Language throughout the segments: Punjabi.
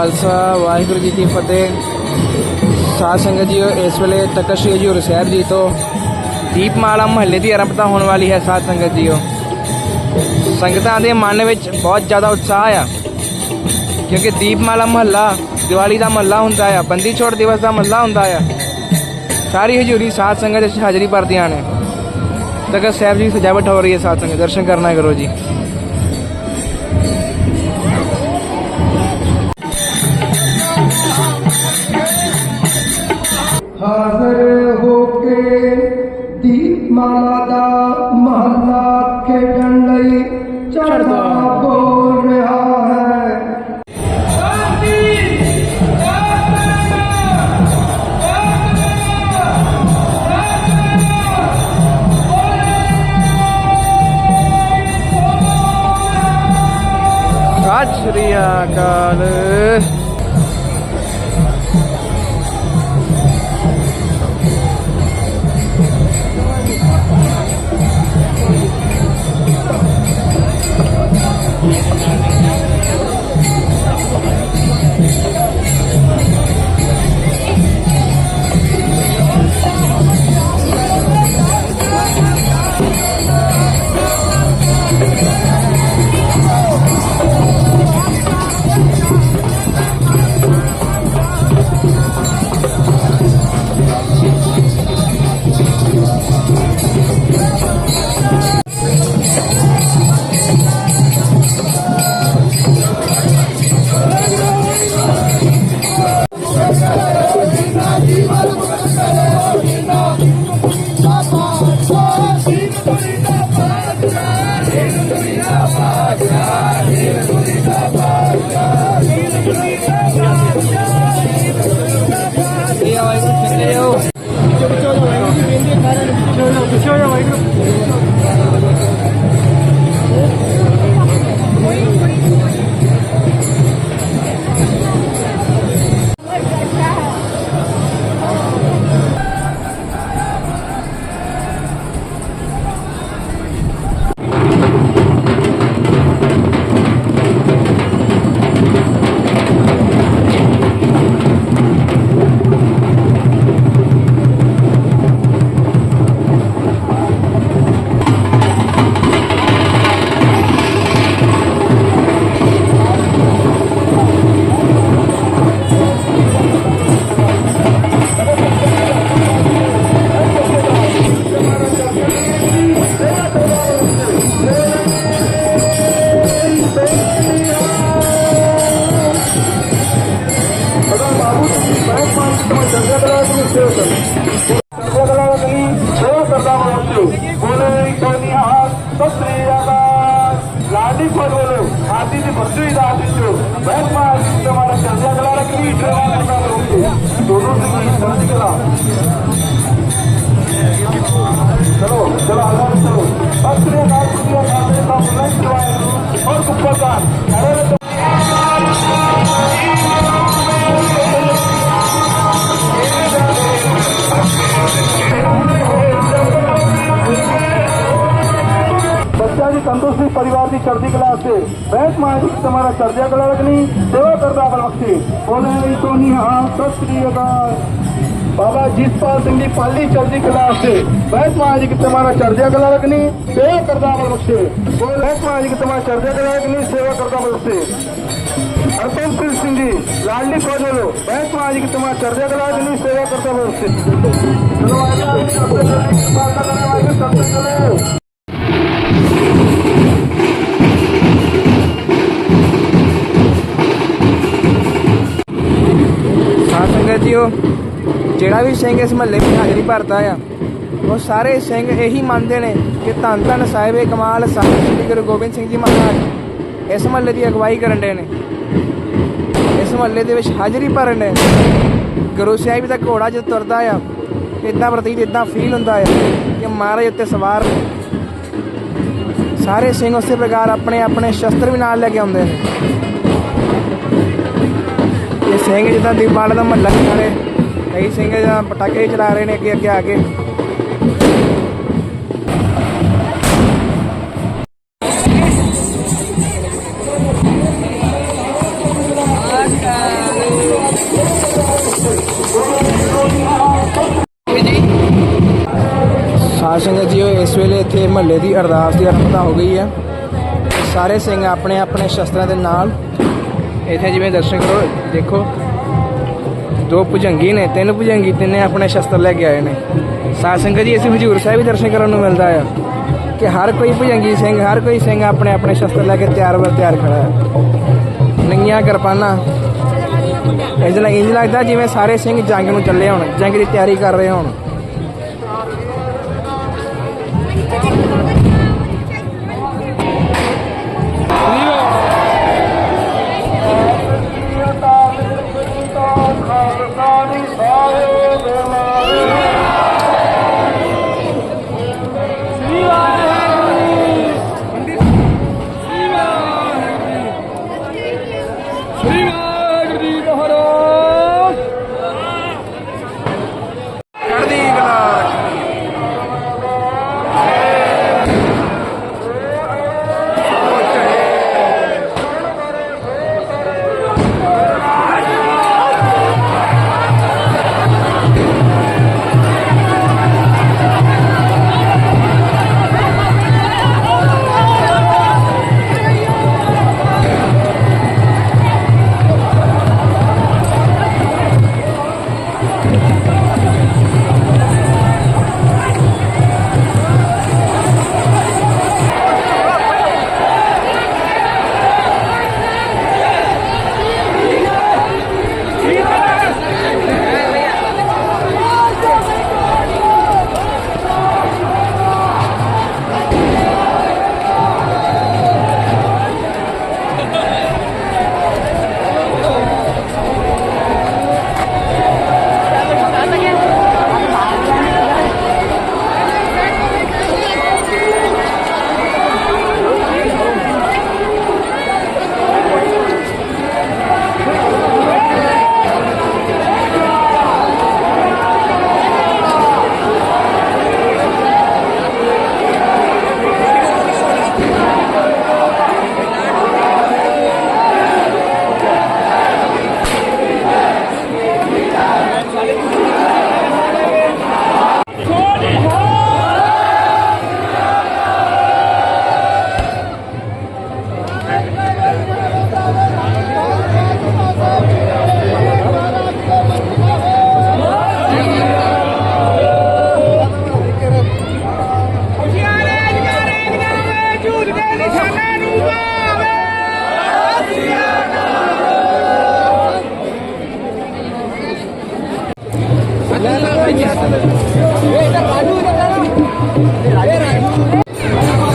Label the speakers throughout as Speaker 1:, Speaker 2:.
Speaker 1: ਖਾਲਸਾ, ਵਾਹਿਗੁਰੂ ਜੀ ਕੀ ਫਤਿਹ। ਸਾਧ ਸੰਗਤ ਜੀਓ, ਇਸ ਵੇਲੇ ਤਖਤ ਸ੍ਰੀ ਹਜ਼ੂਰ ਸਾਹਿਬ ਜੀ ਤੋਂ ਦੀਪਮਾਲਾ ਮਹੱਲੇ ਦੀ ਆਰੰਭਤਾ ਹੋਣ ਵਾਲੀ ਹੈ ਸਾਧ ਸੰਗਤ ਜੀਓ। ਸੰਗਤਾਂ ਦੇ ਮਨ ਵਿੱਚ ਬਹੁਤ ਜ਼ਿਆਦਾ ਉਤਸ਼ਾਹ ਆ, ਕਿਉਂਕਿ ਦੀਪਮਾਲਾ ਮਹੱਲਾ ਦੀਵਾਲੀ ਦਾ ਮਹੱਲਾ ਹੁੰਦਾ ਆ, ਬੰਦੀ ਛੋੜ ਦਿਵਸ ਦਾ ਮਹੱਲਾ ਹੁੰਦਾ ਆ। ਸਾਰੀ ਹਜ਼ੂਰੀ ਸਾਧ ਸੰਗਤ ਵਿੱਚ ਹਾਜ਼ਰੀ ਭਰਦੀਆਂ ਨੇ। ਤਖਤ ਸਾਹਿਬ ਜੀ ਦੀ ਸਜਾਵਟ ਹੋ ਰਹੀ ਹੈ ਸਾਧ ਸੰਗਤ, ਦਰਸ਼ਨ ਕਰਨਾ ਕਰੋ ਜੀ।
Speaker 2: ਹਾਜ਼ਰ ਹੋ ਕੇ ਦੀਪਮਾਲਾ ਦਾ ਮਹੱਲਾ ਖੇਡਣ ਲਈ ਚੜ੍ਹਦਾ ਬੋਲ ਰਿਹਾ ਹੈ
Speaker 1: ਸਤਿ
Speaker 2: ਲਾਡੀ ਫੋਲੋ ਆਦੀ ਦੀ ਬਸਰੀ ਦਾ ਆਦਿਚੋ ਬਹਿਤ ਮਾ ਤੁਹਾਡਾ ਚੰਗਾ ਗਲਾ ਰੱਖੀ ਟ੍ਰੇਨ ਕਰਦਾ ਰਹੂੰਗੇ ਦੋਨੋਂ ਦੀ ਸਮਝ ਕਲਾ ਚਲੋ ਚਲੋ ਆਜ਼ਾਦ ਚਲੋ ਬਸਰੀ ਦਾ ਦੁਨੀਆ ਦਾ ਦਾ ਬੁਲੰਦ ਕਰਵਾਇਆ ਔਰ ਕੁੱਪਾ ની તંદુરસ્તી પરિવારની ચડતી કલા હશે બેંક માલિક તમારા ચડ્યા કલાકની સેવા કરતા પ્રવખતે બોલે તો નિહા સત્રિયકાર બાબા જીતપાલ સિંહની પાલની ચડતી કલા હશે બેંક માલિક તમારા ચડ્યા કલાકની સેવા કરતા પ્રવખતે બોલે બેંક માલિક તમારા ચડ્યા કલાકની સેવા કરતા પ્રવખતે હરપંપ્રીત સિંહજી લાડલી ફોજલો બેંક માલિક તમારા ચડ્યા કલાકની સેવા કરતા પ્રવખતે ਬਲਵਖਤੀ
Speaker 1: ਜਿਹੜਾ ਵੀ ਸਿੰਘ ਇਸ ਮਹੱਲੇ ਵਿੱਚ ਹਾਜ਼ਰੀ ਭਰਦਾ ਆ, ਉਹ ਸਾਰੇ ਸਿੰਘ ਇਹੀ ਮੰਨਦੇ ਨੇ ਕਿ ਧੰਨ ਧੰਨ ਸਾਹਿਬੇ ਕਮਾਲ ਸਾਹਿਬ ਸ੍ਰੀ ਗੁਰੂ ਗੋਬਿੰਦ ਸਿੰਘ ਜੀ ਮਹਾਰਾਜ ਇਸ ਮਹੱਲੇ ਦੀ ਅਗਵਾਈ ਕਰਨ ਦੇ ਨੇ। ਇਸ ਮਹੱਲੇ ਦੇ ਵਿੱਚ ਹਾਜ਼ਰੀ ਭਰਨ ਦੇ ਗੁਰੂ ਸਾਹਿਬ ਦਾ ਘੋੜਾ ਜਦ ਤੁਰਦਾ ਆ, ਇਦਾਂ ਪ੍ਰਤੀਤ, ਇਦਾਂ ਫੀਲ ਹੁੰਦਾ ਆ ਕਿ ਮਹਾਰਾਜ ਉੱਤੇ ਸਵਾਰ ਨੇ। ਸਾਰੇ ਸਿੰਘ ਉਸੇ ਪ੍ਰਕਾਰ ਆਪਣੇ ਆਪਣੇ ਸ਼ਸਤਰ ਵੀ ਨਾਲ ਲੈ ਕੇ ਆਉਂਦੇ ਨੇ। ਸਿੰਘ ਜਿੱਦਾਂ ਦੀਪਾਲ ਦਾ ਮਹੱਲਾ ਵਾਲੇ ਕਈ ਸਿੰਘ ਜਾਂ ਪਟਾਕੇ ਚਲਾ ਰਹੇ ਨੇ ਅੱਗੇ ਅੱਗੇ ਆ ਕੇ। ਸਾਧ ਸੰਗਤ ਜੀਓ, ਇਸ ਵੇਲੇ ਇੱਥੇ ਮਹੱਲੇ ਦੀ ਅਰਦਾਸ ਦੀ ਅਰਪਤਾ ਹੋ ਗਈ ਹੈ ਸਾਰੇ ਸਿੰਘ ਆਪਣੇ ਆਪਣੇ ਸ਼ਸਤਰਾਂ ਦੇ ਨਾਲ ਇੱਥੇ ਜਿਵੇਂ ਦਰਸ਼ਨ ਕਰੋ, ਦੇਖੋ। ਦੋ ਭੁਜੰਗੀ ਨੇ, ਤਿੰਨ ਭੁਜੰਗੀ, ਤਿੰਨੇ ਆਪਣੇ ਸ਼ਸਤਰ ਲੈ ਕੇ ਆਏ ਨੇ। ਸਾਧ ਸੰਗਤ ਜੀ, ਅਸੀਂ ਹਜੂਰ ਸਾਹਿਬ ਵੀ ਦਰਸ਼ਨ ਕਰਨ ਨੂੰ ਮਿਲਦਾ ਆ ਕਿ ਹਰ ਕੋਈ ਭੁਜੰਗੀ ਸਿੰਘ, ਹਰ ਕੋਈ ਸਿੰਘ ਆਪਣੇ ਆਪਣੇ ਸ਼ਸਤਰ ਲੈ ਕੇ ਤਿਆਰ ਬਰ ਤਿਆਰ ਖੜਾ ਹੈ ਨੰਗੀਆਂ ਕਿਰਪਾਨਾਂ। ਇੰਜ ਲੱਗ ਇੰਜ ਲੱਗਦਾ ਜਿਵੇਂ ਸਾਰੇ ਸਿੰਘ ਜੰਗ ਨੂੰ ਚੱਲੇ ਹੋਣ, ਜੰਗ ਦੀ ਤਿਆਰੀ ਕਰ ਰਹੇ ਹੋਣ।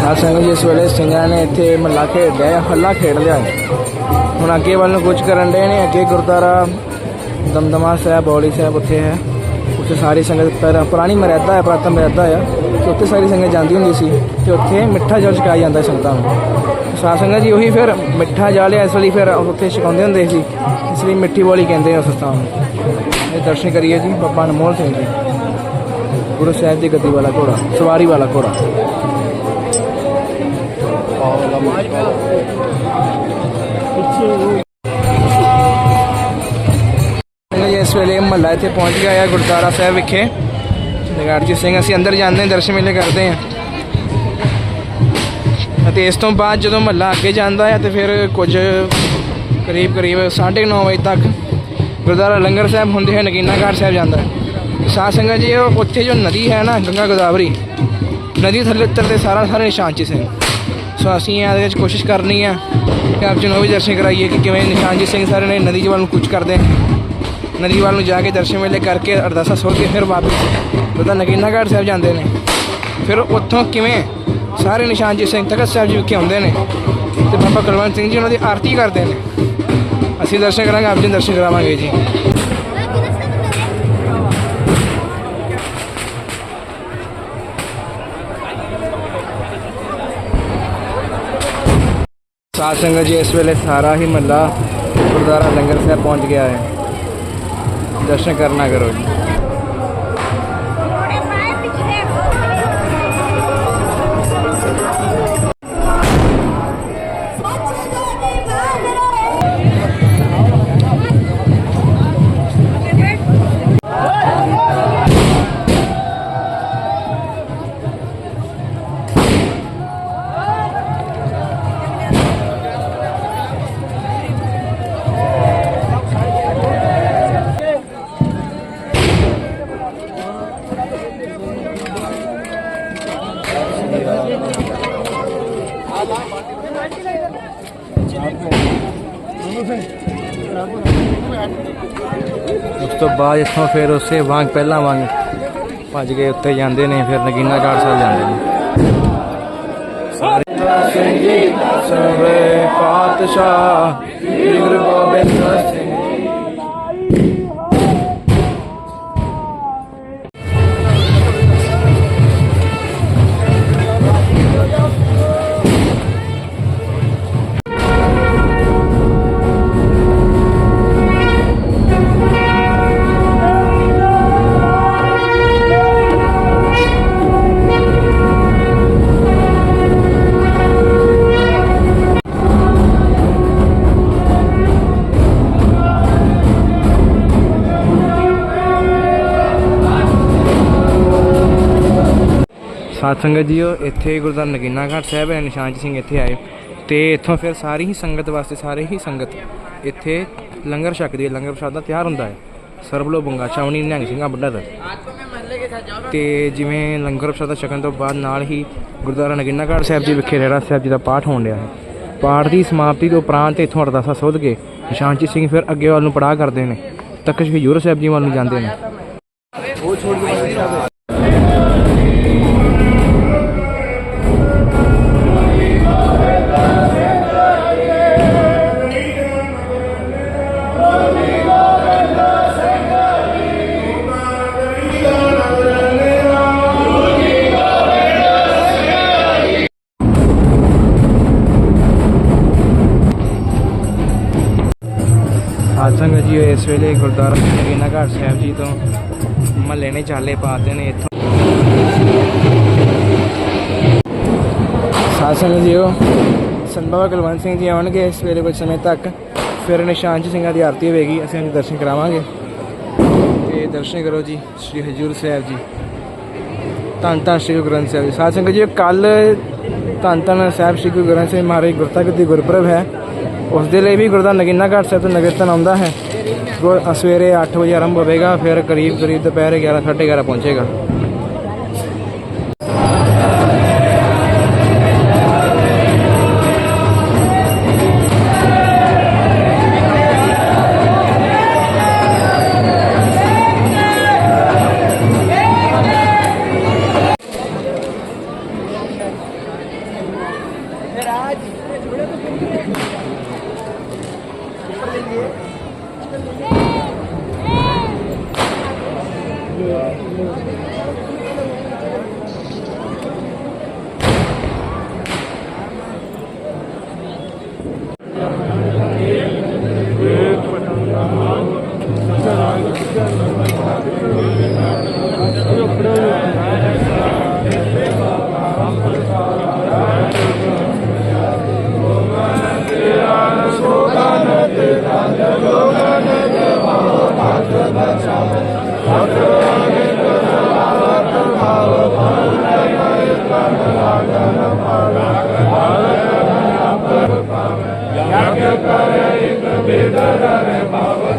Speaker 1: ਸਾਧ ਸੰਗਤ ਜੀ ਇਸ ਵੇਲੇ ਸਿੰਘਾਂ ਨੇ ਇੱਥੇ ਮੱਲਾ ਖੇਡ ਲਿਆ ਹੱਲਾ ਖੇਡ ਲਿਆ ਹੈ। ਹੁਣ ਅੱਗੇ ਵੱਲ ਨੂੰ ਕੁਝ ਕਰਨ ਦੇ ਨੇ, ਅੱਗੇ ਗੁਰਦੁਆਰਾ ਦਮਦਮਾ ਸਾਹਿਬ ਬੌਲੀ ਸਾਹਿਬ ਉੱਥੇ ਹੈ। ਉੱਥੇ ਸਾਰੀ ਸੰਗਤ ਪਰ ਪੁਰਾਣੀ ਮਰਿਆਦਾ ਹੈ, ਪ੍ਰਾਤਨ ਮਰਿਆਦਾ ਆ ਤੇ ਉੱਥੇ ਸਾਰੀ ਸੰਗਤ ਜਾਂਦੀ ਹੁੰਦੀ ਸੀ ਤੇ ਉੱਥੇ ਮਿੱਠਾ ਜਲ ਛਕਾਇਆ ਜਾਂਦਾ ਸੰਗਤਾਂ ਨੂੰ। ਸਾਧ ਸੰਗਤ ਜੀ ਉਹੀ ਫਿਰ ਮਿੱਠਾ ਜਲ ਹੈ, ਇਸ ਲਈ ਫਿਰ ਉੱਥੇ ਛਕਾਉਂਦੇ ਹੁੰਦੇ ਸੀ। ਇਸ ਲਈ ਮਿੱਠੀ ਬੋਲੀ ਕਹਿੰਦੇ ਆ ਉਸ ਸਥਾਨ ਨੂੰ। ਇਹ ਦਰਸ਼ਨ ਕਰੀਏ ਜੀ, ਬਾਬਾ ਅਨਮੋਲ ਸਿੰਘ ਜੀ। ਗੁਰੂ ਸਾਹਿਬ ਦੀ ਗੱਦੀ ਵਾਲਾ ਘੋੜਾ, ਸਵਾਰੀ ਵਾਲਾ ਘੋੜਾ। ਇਸ ਵੇਲੇ ਮਹੱਲਾ ਇੱਥੇ ਪਹੁੰਚ ਗਿਆ ਹੈ ਗੁਰਦੁਆਰਾ ਸਾਹਿਬ ਵਿਖੇ। ਨਗਾਰਜੀ ਸਿੰਘ, ਅਸੀਂ ਅੰਦਰ ਜਾਂਦੇ ਹਾਂ, ਦਰਸ਼ਨ ਮੇਲੇ ਕਰਦੇ ਹਾਂ। ਅਤੇ ਇਸ ਤੋਂ ਬਾਅਦ ਜਦੋਂ ਮਹੱਲਾ ਅੱਗੇ ਜਾਂਦਾ ਹੈ ਤੇ ਫਿਰ ਕੁਝ ਕਰੀਬ ਕਰੀਬ 9:30 ਵਜੇ ਤੱਕ ਗੁਰਦੁਆਰਾ ਲੰਗਰ ਸਾਹਿਬ ਹੁੰਦੇ ਹੋਏ ਨਗੀਨਾ ਘਾਟ ਸਾਹਿਬ ਜਾਂਦਾ। ਹੈ ਸਾਧ ਸੰਗਤ ਜੀ, ਉਹ ਉੱਥੇ ਜੋ ਨਦੀ ਹੈ ਨਾ, ਗੰਗਾ ਗੋਦਾਵਰੀ, ਨਦੀ ਥੱਲੇ ਉੱਤਰਦੇ ਸਾਰਾ ਸਾਰੇ ਨਿਸ਼ਾਨ ਚ ਸਿੰਘ। ਸੋ ਅਸੀਂ ਇਹਦੇ ਵਿੱਚ ਕੋਸ਼ਿਸ਼ ਕਰਨੀ ਆ ਕਿ ਆਪ ਜੀ ਨੂੰ ਉਹ ਵੀ ਦਰਸ਼ਨ ਕਰਾਈਏ ਕਿ ਕਿਵੇਂ ਨਿਸ਼ਾਨ ਨਿਸ਼ਾਨਜੀਤ ਸਿੰਘ ਸਾਰੇ ਨੇ ਨਦੀ ਵੱਲ ਨੂੰ ਕੁਝ ਕਰਦੇ ਨਦੀ ਵੱਲ ਨੂੰ ਜਾ ਕੇ ਦਰਸ਼ਨ ਵੇਲੇ ਕਰਕੇ ਅਰਦਾਸਾਂ ਸੁਣ ਕੇ ਫਿਰ ਵਾਪਸ ਉਹਦਾ ਨਗੀਨਾ ਘਾਟ ਸਾਹਿਬ ਜਾਂਦੇ ਨੇ। ਫਿਰ ਉੱਥੋਂ ਕਿਵੇਂ ਸਾਰੇ ਨਿਸ਼ਾਨ ਨਿਸ਼ਾਨਜੀਤ ਸਿੰਘ ਤਖਤ ਸਾਹਿਬ ਜੀ ਵਿਖੇ ਆਉਂਦੇ ਨੇ। ਤੇ ਬਾਬਾ ਕੁਲਵੰਤ ਸਿੰਘ ਜੀ ਉਹਨਾਂ ਦੀ ਆਰਤੀ ਕਰਦੇ ਨੇ। ਅਸੀਂ ਦਰਸ਼ਨ ਕਰਾਂਗੇ, ਆਪ ਜੀ ਨੂੰ ਦਰਸ਼ਨ ਕਰਾਵਾਂਗੇ ਜੀ। ਸਾਧ ਸੰਗਤ ਜੀ, ਇਸ ਵੇਲੇ ਸਾਰਾ ਹੀ ਮੱਲਾ ਗੁਰਦੁਆਰਾ ਲੰਗਰ ਸਾਹਿਬ ਪਹੁੰਚ ਗਿਆ ਹੈ। ਦਰਸ਼ਨ ਕਰਨਾ ਕਰੋ ਜੀ। ਉਸ ਤੋਂ ਬਾਅਦ ਇੱਥੋਂ ਫਿਰ ਉਸੇ ਵਾਂਗ ਪਹਿਲਾਂ ਵਾਂਗ ਭੱਜ ਕੇ ਉੱਤੇ ਜਾਂਦੇ ਨੇ, ਫਿਰ ਨਗੀਨਾ ਘਾਟ ਸਾਹਿਬ ਜਾਂਦੇ ਨੇ। ਸਾਰੇ ਸਿੰਘ ਜੀ ਸਵੇ ਪਾਤਸ਼ਾਹ ਗੁਰੂ ਗੋਬਿੰਦ ਸੰਗਤ ਜੀਓ, ਇੱਥੇ ਗੁਰਦੁਆਰਾ ਨਗੀਨਾ ਘਾਟ ਸਾਹਿਬ ਹੈ ਨਿਸ਼ਾਨ ਸਿੰਘ ਇੱਥੇ ਆਏ। ਤੇ ਇੱਥੋਂ ਫਿਰ ਸਾਰੀ ਹੀ ਸੰਗਤ ਵਾਸਤੇ ਸਾਰੇ ਹੀ ਸੰਗਤ ਇੱਥੇ ਲੰਗਰ ਛਕਦੀ ਹੈ, ਲੰਗਰ ਪ੍ਰਸ਼ਾਦਾ ਤਿਆਰ ਹੁੰਦਾ ਹੈ। ਸਰਬਲੋ ਬੰਗਾ ਛਾਵਣੀ ਨਿਹੰਗ ਸਿੰਘਾਂ, ਬੁੱਢਾ ਦਾ। ਤੇ ਜਿਵੇਂ ਲੰਗਰ ਪ੍ਰਸ਼ਾਦਾ ਛਕਣ ਤੋਂ ਬਾਅਦ ਨਾਲ ਹੀ ਗੁਰਦੁਆਰਾ ਨਗੀਨਾ ਘਾਟ ਸਾਹਿਬ ਜੀ ਵਿਖੇ ਰਹਿਣਾ ਸਾਹਿਬ ਜੀ ਦਾ ਪਾਠ ਹੋਣ ਰਿਹਾ ਹੈ। ਪਾਠ ਦੀ ਸਮਾਪਤੀ ਤੋਂ ਉਪਰੰਤ ਇੱਥੋਂ ਅਰਦਾਸਾ ਸੁਧ ਕੇ ਨਿਸ਼ਾਨਚੀ ਸਿੰਘ ਫਿਰ ਅੱਗੇ ਵੱਲ ਨੂੰ ਪੜਾਅ ਕਰਦੇ ਨੇ। ਤਖਤ ਸ਼੍ਰੀ ਹਜ਼ੂਰ ਸਾਹਿਬ ਜੀ ਵੱਲ ਨੂੰ ਜਾਂਦੇ ਨੇ। ਸੰਗਤ ਜੀ, ਇਸ ਵੇਲੇ ਗੁਰਦੁਆਰਾ ਨਗੀਨਾ ਘਾਟ ਸਾਹਿਬ ਜੀ ਤੋਂ ਮਹੱਲੇ ਨੇ ਚਾਲੇ ਪਾਤੇ ਨੇ ਇੱਥੋਂ। ਸਾਧ ਸੰਗਤ ਜੀਓ, ਸੰਤ ਬਾਬਾ ਕੁਲਵੰਤ ਸਿੰਘ ਜੀ ਆਉਣਗੇ ਇਸ ਵੇਲੇ ਕੁਝ ਸਮੇਂ ਤੱਕ। ਫਿਰ ਨਿਸ਼ਾਨ ਜੀ ਸਿੰਘਾਂ ਦੀ ਆਰਤੀ ਹੋਵੇਗੀ, ਅਸੀਂ ਉਹਨਾਂ ਦਰਸ਼ਨ ਕਰਾਵਾਂਗੇ। ਤੇ ਦਰਸ਼ਨ ਕਰੋ ਜੀ, ਸ੍ਰੀ ਹਜੂਰ ਸਾਹਿਬ ਜੀ। ਧੰਨ ਧੰਨ ਸ੍ਰੀ ਗੁਰੂ ਗ੍ਰੰਥ ਸਾਹਿਬ ਜੀ। ਸਾਧ ਸੰਗਤ ਜੀ ਕੱਲ ਧੰਨ ਧੰਨ ਸਾਹਿਬ ਸ੍ਰੀ ਗੁਰੂ ਗ੍ਰੰਥ ਸਾਹਿਬ ਮਹਾਰਾਜ ਗੁਰਤਾਗਤੀ ਗੁਰਪੁਰਬ ਹੈ। ਉਸ ਦੇ ਲਈ ਵੀ ਗੁਰਦੁਆਰਾ ਨਗੀਨਾ ਘਾਟ ਸਾਹਿਬ ਤੋਂ ਨਗਰ ਆਉਂਦਾ ਹੈ। ਗੁਰ- ਸਵੇਰੇ 8 ਵਜੇ ਆਰੰਭ ਹੋਵੇਗਾ, ਫਿਰ ਕਰੀਬ ਕਰੀਬ ਦੁਪਹਿਰ 11 11:30 ਪਹੁੰਚੇਗਾ।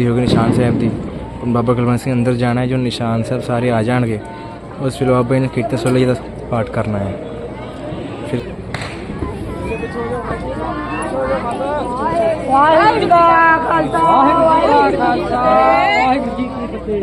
Speaker 1: ਹੋ ਗਈ ਨਿਸ਼ਾਨ ਸਾਹਿਬ ਦੀ ਹੁਣ ਬਾਬਾ ਕੁਲਵੰਤ ਸਿੰਘ ਅੰਦਰ ਜਾਣਾ ਹੈ ਜੋ ਨਿਸ਼ਾਨ ਸਾਹਿਬ ਸਾਰੇ ਆ ਜਾਣਗੇ ਉਸ ਵੇਲੇ ਬਾਬਾ ਜੀ ਨੇ ਕੀਰਤਨ ਸੋਲੇ ਜੀ ਦਾ ਪਾਠ ਕਰਨਾ ਹੈ ਫਿਰ
Speaker 3: ਵਾਹਿਗੁਰੂ ਜੀ ਕਾ ਖਾਲਸਾ ਵਾਹਿਗੁਰੂ ਜੀ ਕੀ ਫਤਿਹ